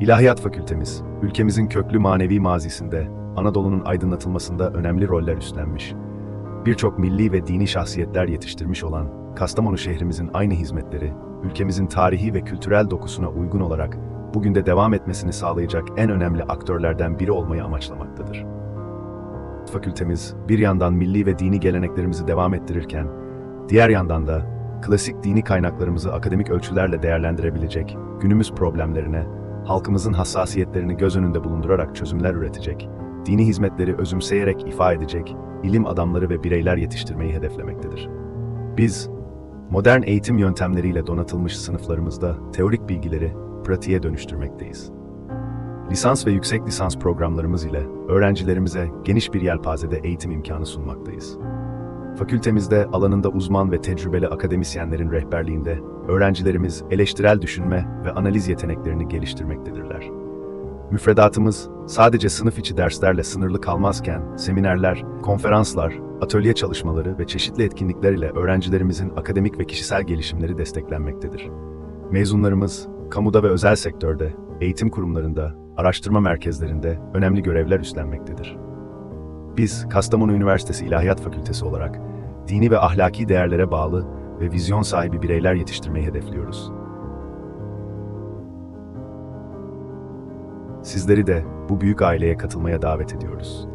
İlahiyat Fakültemiz, ülkemizin köklü manevi mazisinde, Anadolu'nun aydınlatılmasında önemli roller üstlenmiş. Birçok milli ve dini şahsiyetler yetiştirmiş olan Kastamonu şehrimizin aynı hizmetleri, ülkemizin tarihi ve kültürel dokusuna uygun olarak bugün de devam etmesini sağlayacak en önemli aktörlerden biri olmayı amaçlamaktadır. Fakültemiz bir yandan milli ve dini geleneklerimizi devam ettirirken, diğer yandan da klasik dini kaynaklarımızı akademik ölçülerle değerlendirebilecek, günümüz problemlerine, halkımızın hassasiyetlerini göz önünde bulundurarak çözümler üretecek, dini hizmetleri özümseyerek ifa edecek, ilim adamları ve bireyler yetiştirmeyi hedeflemektedir. Biz, modern eğitim yöntemleriyle donatılmış sınıflarımızda teorik bilgileri pratiğe dönüştürmekteyiz. Lisans ve yüksek lisans programlarımız ile öğrencilerimize geniş bir yelpazede eğitim imkanı sunmaktayız. Fakültemizde alanında uzman ve tecrübeli akademisyenlerin rehberliğinde öğrencilerimiz eleştirel düşünme ve analiz yeteneklerini geliştirmektedirler. Müfredatımız sadece sınıf içi derslerle sınırlı kalmazken seminerler, konferanslar, atölye çalışmaları ve çeşitli etkinlikler ile öğrencilerimizin akademik ve kişisel gelişimleri desteklenmektedir. Mezunlarımız kamuda ve özel sektörde, eğitim kurumlarında, araştırma merkezlerinde önemli görevler üstlenmektedir. Biz Kastamonu Üniversitesi İlahiyat Fakültesi olarak dini ve ahlaki değerlere bağlı ve vizyon sahibi bireyler yetiştirmeyi hedefliyoruz. Sizleri de bu büyük aileye katılmaya davet ediyoruz.